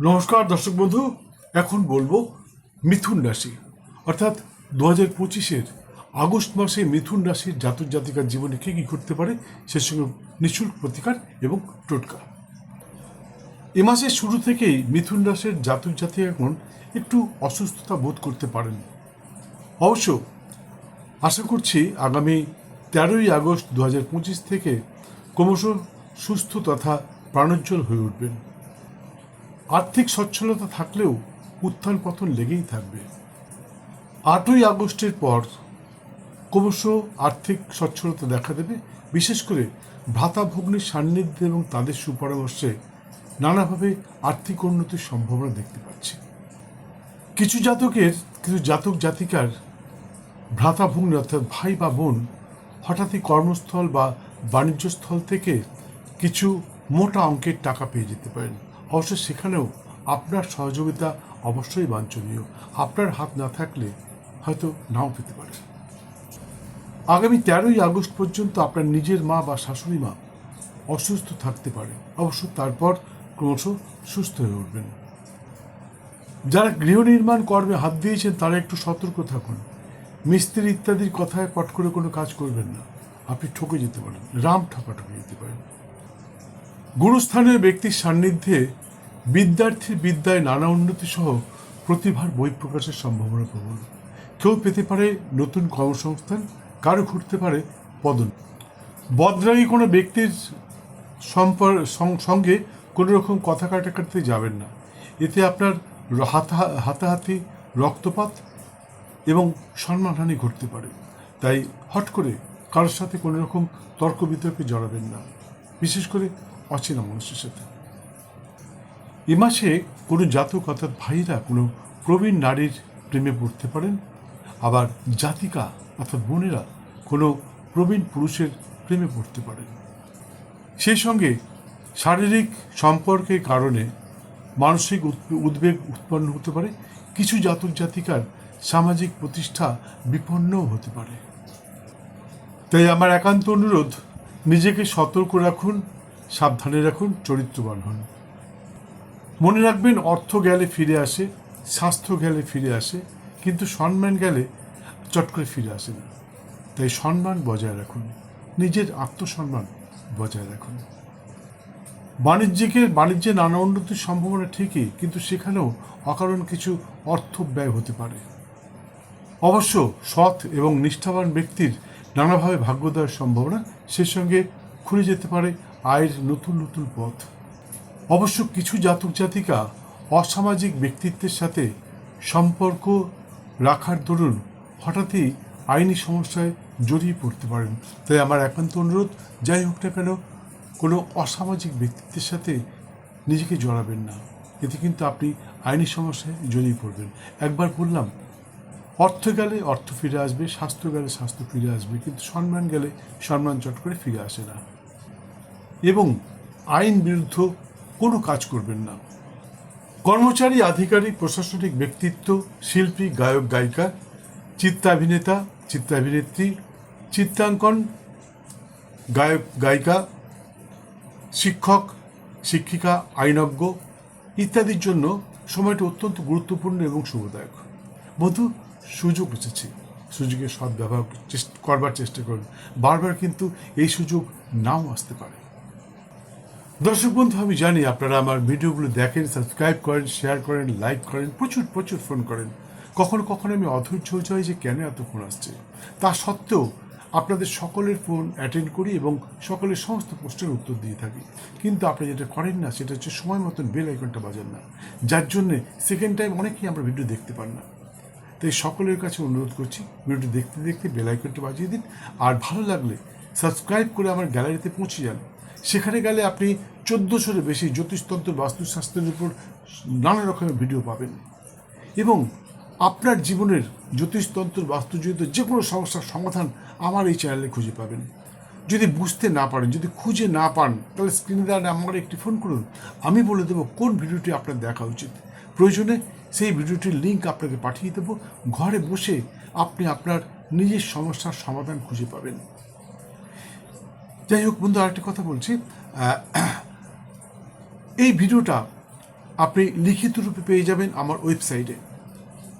নমস্কার, দর্শক বন্ধু। এখন বলব মিথুন রাশি। অর্থাৎ দু হাজার পঁচিশের আগস্ট মাসে মিথুন রাশির জাতক জাতিকার জীবনে কী কী ঘটতে পারে, সে সঙ্গে নিঃশুল্ক প্রতিকার এবং টোটকা। এ মাসের শুরু থেকেই মিথুন রাশির জাতক জাতি এখন একটু অসুস্থতা বোধ করতে পারেন। অবশ্য আশা করছি আগামী তেরোই আগস্ট দু হাজার পঁচিশ থেকে ক্রমশ সুস্থ তথা প্রাণোজ্জ্বল হয়ে উঠবেন। আর্থিক সচ্ছলতা থাকলেও উত্থান পতন লেগেই থাকবে। আটই আগস্টের পর ক্রমশ আর্থিক সচ্ছলতা দেখা দেবে, বিশেষ করে ভ্রাতা ভগ্নির সান্নিধ্যে এবং তাদের সুপরামর্শে নানাভাবে আর্থিক উন্নতির সম্ভাবনা দেখতে পাচ্ছি। কিছু জাতকের, কিছু জাতক জাতিকার ভ্রাতা ভগ্নি অর্থাৎ ভাই বা বোন হঠাৎই কর্মস্থল বা বাণিজ্যস্থল থেকে কিছু মোটা অঙ্কের টাকা পেয়ে যেতে পারেন। অবশ্য সেখানেও আপনার সহযোগিতা অবশ্যই বাঞ্ছনীয়। আপনার হাত না থাকলে হয়তো নাও পেতে পারে আগামী তেরোই আগস্ট পর্যন্ত আপনার নিজের মা বা শাশুড়ি মা অসুস্থ থাকতে পারে। অবশ্য তারপর ক্রমশ সুস্থ হয়ে উঠবেন। যারা গৃহ নির্মাণ কর্মে হাত দিয়েছেন, তারা একটু সতর্ক থাকুন। মিস্ত্রি ইত্যাদির কথায় পট করে কোনো কাজ করবেন না। আপনি ঠকে যেতে পারেন। রাম ঠকা ঠকে যেতে পারেন। গুরুস্থানীয় ব্যক্তির সান্নিধ্যে বিদ্যার্থীর বিদ্যায় নানা উন্নতি সহ প্রতিভার বই প্রকাশের সম্ভাবনা প্রবল। কেউ পেতে পারে নতুন কর্মসংস্থান, কারও ঘুরতে পারে পদন বদরাগী কোনো ব্যক্তির সম্পর সঙ্গে কোনো রকম কথা কাটাকাটিতে যাবেন না। এতে আপনার হাতা, হাতাহাতি, রক্তপাত এবং সম্মানহানি ঘটতে পারে। তাই হট করে কারোর সাথে কোনো রকম তর্ক বিতর্কে জড়াবেন না। বিশেষ করে অচেনা মানুষের সাথে। এ মাসে কোনো জাতক অর্থাৎ ভাইরা, কোনো প্রবীণ নারীর প্রেমে পড়তে পারেন? আবার জাতিকা অর্থাৎ বোনেরা কোনো প্রবীণ পুরুষের প্রেমে পড়তে পারেন? সেই সঙ্গে শারীরিক সম্পর্কের কারণে মানসিক উদ্বে- উদ্বেগ উৎপন্ন হতে পারে। কিছু জাতক জাতিকার সামাজিক প্রতিষ্ঠা বিপন্নও হতে পারে। তাই আমার একান্ত অনুরোধ, নিজেকে সতর্ক রাখুন সাবধানে রাখুন, চরিত্রবান হন। মনে রাখবেন, অর্থ গেলে ফিরে আসে, স্বাস্থ্য গেলে ফিরে আসে, কিন্তু সম্মান গেলে চট করে ফিরে আসে না। তাই সম্মান বজায় রাখুন, নিজের আত্মসম্মান বজায় রাখুন। বাণিজ্যিকের, বাণিজ্যে নানা উন্নতির সম্ভাবনা ঠিকই, কিন্তু সেখানেও অকারণ কিছু অর্থ ব্যয় হতে পারে। অবশ্য সৎ এবং নিষ্ঠাবান ব্যক্তির নানাভাবে ভাগ্যোদয়ের সম্ভাবনা সে সঙ্গে খুলে যেতে পারে আয়ের নতুন নতুন পথ। অবশ্য কিছু জাতক জাতিকা অসামাজিক ব্যক্তিত্বের সাথে সম্পর্ক রাখার দরুন হঠাৎই আইনি সমস্যায় জড়িয়ে পড়তে পারেন। তাই আমার একান্ত অনুরোধ, যাই হোক না কেন, কোনো অসামাজিক ব্যক্তিত্বের সাথে নিজেকে জড়াবেন না। এতে কিন্তু আপনি আইনি সমস্যায় জড়িয়ে পড়বেন। একবার বললাম, অর্থ গেলে অর্থ ফিরে আসবে, স্বাস্থ্য গেলে স্বাস্থ্য ফিরে আসবে, কিন্তু সম্মান গেলে সম্মান চট করে ফিরে আসে না। আইন বিরুদ্ধ কোনো কাজ করবেন না। কর্মচারী, আধিকারিক, প্রশাসনিক ব্যক্তিত্ব, শিল্পী, গায়ক, গায়িকা, চিত্রাভিনেতা, চিত্রাভিনেত্রী, চিত্রাঙ্কন, গায়ক, গায়িকা, শিক্ষক, শিক্ষিকা, আইনজ্ঞ ইত্যাদির জন্য সময়টি অত্যন্ত গুরুত্বপূর্ণ এবং শুভদায়ক। বন্ধু, সুযোগ এসেছে। সুযোগের সদ্ব্যবহার করবার চেষ্টা করুন। বারবার কিন্তু এই সুযোগ নাও আসতে পারে। দর্শক বন্ধু, আমি জানি আপনারা আমার ভিডিওগুলো দেখেন সাবস্ক্রাইব করেন শেয়ার করেন লাইক করেন, প্রচুর প্রচুর ফোন করেন। কখনো কখনো আমি অধৈর্য হয়ে যাই যে কেন এত ফোন আসছে? তা সত্ত্বেও আপনাদের সকলের ফোন অ্যাটেন্ড করি এবং সকলের সমস্ত প্রশ্নের উত্তর দিয়ে থাকি। কিন্তু আপনি যেটা করেন না, সেটা হচ্ছে সময় মতন বেল আইকনটা বাজান না। যার জন্যে সেকেন্ড টাইম অনেকেই আমরা ভিডিও দেখতে পান না। তাই সকলের কাছে অনুরোধ করছি ভিডিওটি দেখতে দেখতে বেল আইকনটা বাজিয়ে দিন। আর ভালো লাগলে সাবস্ক্রাইব করে আমার গ্যালারিতে পৌঁছে যান। সেখানে গেলে আপনি চোদ্দোশোর বেশি জ্যোতিষতন্ত্র বাস্তুশাস্ত্রের উপর নানা রকমের ভিডিও পাবেন। এবং আপনার জীবনের জ্যোতিষতন্ত্র বাস্তুজনিত যে কোনো সমস্যার সমাধান আমার এই চ্যানেলে খুঁজে পাবেন। যদি বুঝতে না পারেন, যদি খুঁজে না পান, তাহলে স্ক্রিনে দেওয়া নাম্বারে একটি ফোন করুন। আমি বলে দেবো কোন ভিডিওটি আপনার দেখা উচিত। প্রয়োজনে সেই ভিডিওটির লিঙ্ক আপনাকে পাঠিয়ে দেবো। ঘরে বসে আপনি আপনার নিজের সমস্যার সমাধান খুঁজে পাবেন। যাই হোক বন্ধু, আরেকটা কথা বলছি। এই ভিডিওটা আপনি লিখিত রূপে পেয়ে যাবেন আমার ওয়েবসাইটে।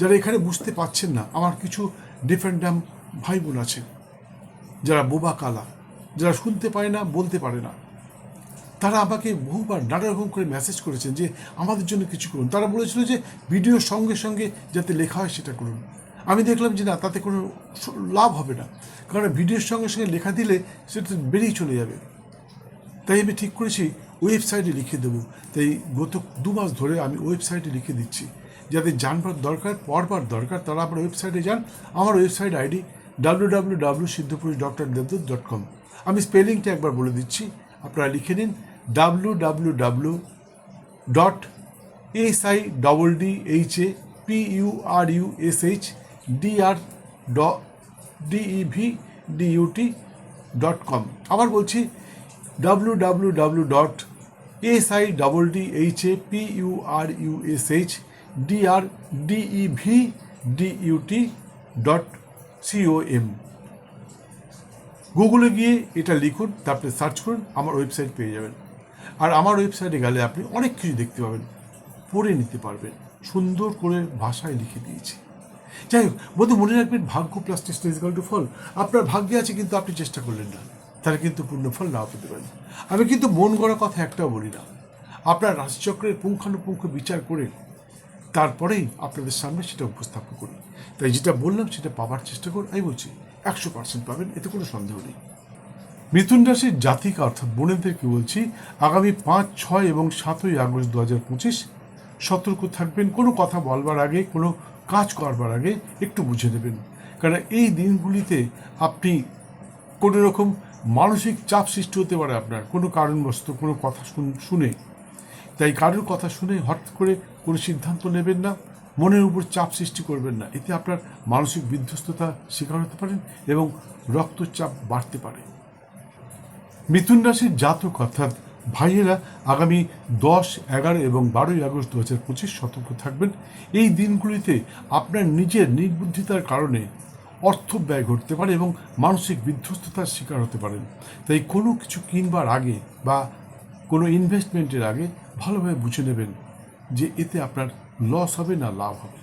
যারা এখানে বুঝতে পাচ্ছেন না, আমার কিছু ডিফেন্ডাম ভাই বোন আছে, যারা বোবা কালা, যারা শুনতে পায় না, বলতে পারে না, তারা আমাকে বহুবার নানা রকম করে মেসেজ করেছেন যে, আমাদের জন্য কিছু করুন। তারা বলেছিল যে, ভিডিওর সঙ্গে সঙ্গে যাতে লেখা হয় সেটা করুন। আমি দেখলাম যে, না, তাতে কোনো লাভ হবে না। কারণ ভিডিওর সঙ্গে সঙ্গে লেখা দিলে সেটা বেরিয়ে চলে যাবে। তাই আমি ঠিক করেছি ওয়েবসাইটে লিখে দেবো। তাই গত দু মাস ধরে আমি ওয়েবসাইটে লিখে দিচ্ছি। যাদের জানবার দরকার পড়বার দরকার, তারা আমার ওয়েবসাইটে যান। আমার website ID W W W Siddhapurush doctor Debdut dot com আমি স্পেলিংটা একবার বলে দিচ্ছি। আপনারা লিখে নিন W W W dot S I double D H A P U R U S H D R D D E V D U T dot com আবার বলছি W dot S I double D H A P U R U S H D R D U T dot গুগলে গিয়ে এটা লিখুন, তারপরে search করুন, আমার website পেয়ে যাবেন। আর আমার ওয়েবসাইটে গেলে আপনি অনেক কিছু দেখতে পাবেন, পড়ে নিতে পারবেন, সুন্দর করে ভাষায় লিখে দিয়েছি। যাই হোক, বন্ধু, মনে রাখবেন, ভাগ্য প্লাস চেষ্টা ইজ টু ফল আপনার ভাগ্যে আছে, কিন্তু আপনি চেষ্টা করলেন না। তাহলে কিন্তু পূর্ণ ফল নাও পেতে পারেন আমি কিন্তু মন গড়া কথা একটাও বলি না। আপনার রাশিচক্রের পুঙ্খানুপুঙ্খ বিচার করে তারপরেই আপনাদের সামনে সেটা উপস্থাপন করি তাই যেটা বললাম সেটা পাওয়ার চেষ্টা করুন। আমি বলছি, একশো পার্সেন্ট পাবেন, এতে কোনো সন্দেহ নেই। মিথুন রাশির জাতিকা অর্থাৎ বোনেদেরকে বলছি, আগামী পাঁচ, ছয় এবং সাতই আগস্ট দু হাজার পঁচিশ সতর্ক থাকবেন, কোনো কথা বলবার আগে, কোনো কাজ করবার আগে একটু বুঝে নেবেন। কারণ এই দিনগুলিতে আপনি কোনো রকম মানসিক চাপ সৃষ্টি হতে পারে আপনার। কোনো কারণবশত কোনো কথা শুন- তাই কারোর কথা শুনে হঠাৎ করে কোনো সিদ্ধান্ত নেবেন না, মনের উপর চাপ সৃষ্টি করবেন না। এতে আপনার মানসিক বিধ্বস্ততা শিকার হতে পারেন এবং রক্তচাপ বাড়তে পারে। মিথুন রাশির জাতক অর্থাৎ ভাইয়েরা আগামী দশ, এগারো এবং বারোই আগস্ট দু হাজার পঁচিশ সতর্ক থাকবেন। এই দিনগুলিতে আপনার নিজের নির্বুদ্ধিতার কারণে অর্থ ব্যয় ঘটতে পারে এবং মানসিক বিধ্বস্ততার শিকার হতে পারেন। তাই কোনো কিছু কিনবার আগে বা কোনো ইনভেস্টমেন্টের আগে ভালোভাবে বুঝে নেবেন যে এতে আপনার লস হবে না লাভ হবে।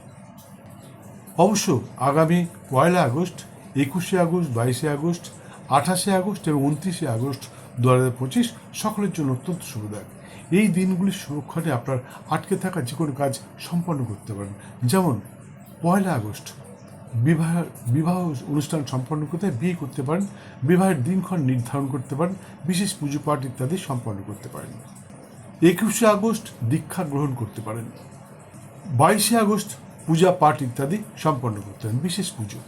অবশ্য আগামী পয়লা আগস্ট, একুশে আগস্ট, বাইশে আগস্ট, আঠাশে আগস্ট এবং উনত্রিশে আগস্ট দু হাজার পঁচিশ সকলের জন্য অত্যন্ত সুবিধায়ক। এই দিনগুলির সুরক্ষাতে আপনার আটকে থাকা যে কোনো কাজ সম্পন্ন করতে পারেন। যেমন পয়লা আগস্ট বিবাহ বিবাহ অনুষ্ঠান সম্পন্ন করতে, বিয়ে করতে পারেন, বিবাহের দিনক্ষণ নির্ধারণ করতে পারেন, বিশেষ পুজো পাঠ ইত্যাদি সম্পন্ন করতে পারেন। একুশে আগস্ট দীক্ষা গ্রহণ করতে পারেন। বাইশে আগস্ট পূজা পাঠ ইত্যাদি সম্পন্ন করতে পারেন, বিশেষ পুজো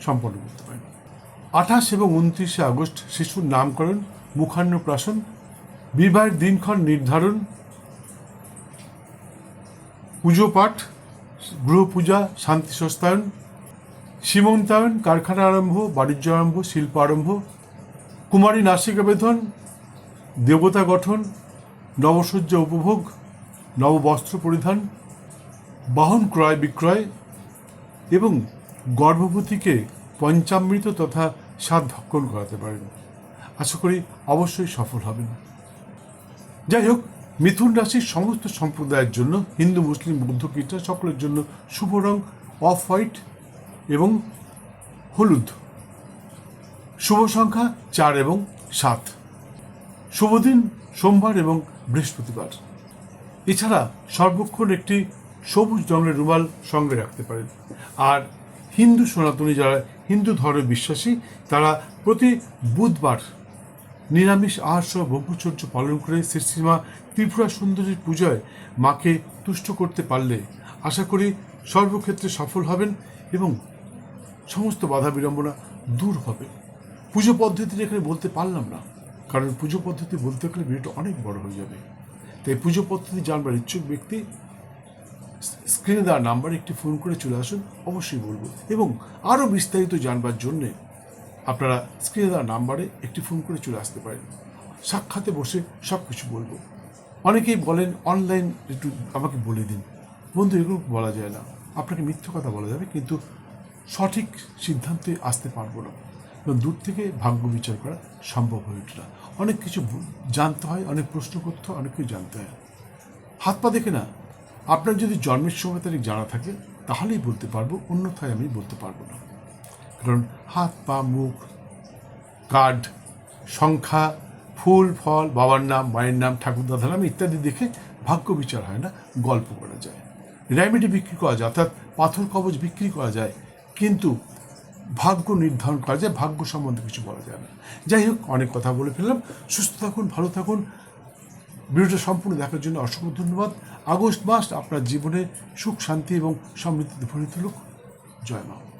সম্পন্ন করতে পারেন। আঠাশ এবং উনত্রিশে আগস্ট শিশুর নামকরণ, মুখান্নপ্রাশন, বিবাহের দিনক্ষণ নির্ধারণ, পুজো পাঠ, গৃহ পূজা, শান্তি সস্তায়ন সীমন্তায়ন, কারখানা আরম্ভ, বাণিজ্য আরম্ভ, শিল্প আরম্ভ, কুমারী নাসিকা বেধন দেবতা গঠন, নবসজ্জা উপভোগ, নববস্ত্র পরিধান, বাহন ক্রয় বিক্রয় এবং গর্ভবতীকে পঞ্চামৃত তথা স্বাদ ভক্ষণ করাতে পারেন। আশা করি অবশ্যই সফল হবেন। যাই হোক, মিথুন রাশির সমস্ত সম্প্রদায়ের জন্য হিন্দু, মুসলিম, বৌদ্ধ, খ্রিস্টান সকলের জন্য শুভ রং, অফ হোয়াইট এবং হলুদ। শুভ সংখ্যা চার এবং সাত। শুভ দিন সোমবার এবং বৃহস্পতিবার। এছাড়া সর্বক্ষণ একটি সবুজ রঙের রুমাল সঙ্গে রাখতে পারেন। আর হিন্দু সনাতনী যারা হিন্দু ধর্মে বিশ্বাসী, তারা প্রতি বুধবার নিরামিষ আহার সহ ব্রহ্মচর্য পালন করে শ্রীশ্রীমা ত্রিপুরা সুন্দরীর পূজায় মাকে তুষ্ট করতে পারলে আশা করি সর্বক্ষেত্রে সফল হবেন এবং সমস্ত বাধা বিড়ম্বনা দূর হবে। পুজো পদ্ধতি এখানে বলতে পারলাম না, কারণ পুজো পদ্ধতি বলতে গেলে ভিডিওটা অনেক বড় হয়ে যাবে। তাই পুজো পদ্ধতি জানবার ইচ্ছুক ব্যক্তি স্ক্রিনে দেওয়া নাম্বারে একটি ফোন করে চলে আসুন, অবশ্যই বলব। এবং আরও বিস্তারিত জানবার জন্যে আপনারা স্ক্রিনে দেওয়া নাম্বারে একটি ফোন করে চলে আসতে পারেন। সাক্ষাতে বসে সব কিছু বলব। অনেকেই বলেন, অনলাইন একটু আমাকে বলে দিন। বন্ধু, এগুলো বলা যায় না। আপনাকে মিথ্য কথা বলা যাবে, কিন্তু সঠিক সিদ্ধান্তে আসতে পারব না। এবং দূর থেকে ভাগ্য বিচার করা সম্ভব হয়ে ওঠে না। অনেক কিছু জানতে হয়, অনেক প্রশ্ন করতে হয়, অনেক কিছু জানতে হয়। হাত পা দেখে না। আপনার যদি জন্মের সময় তারিখ জানা থাকে, তাহলেই বলতে পারব, অন্যথায় আমি বলতে পারব না। কারণ হাত, পা, মুখ, কার্ড, সংখ্যা, ফুল, ফল, বাবার নাম, মায়ের নাম, ঠাকুর, দাদার নাম ইত্যাদি দেখে ভাগ্য বিচার হয় না, গল্প করা যায়। রেমেডি বিক্রি করা যায়, অর্থাৎ পাথর কবচ বিক্রি করা যায়। কিন্তু ভাগ্য নির্ধারণ করা যায়, ভাগ্য সম্বন্ধে কিছু বলা যায় না। যাই হোক, অনেক কথা বলে ফেললাম। সুস্থ থাকুন, ভালো থাকুন। ভিডিওটা সম্পূর্ণ দেখার জন্য অসংখ্য ধন্যবাদ। আগস্ট মাস আপনার জীবনে সুখ, শান্তি এবং সমৃদ্ধিতে ভরে তুলুক। জয় মা।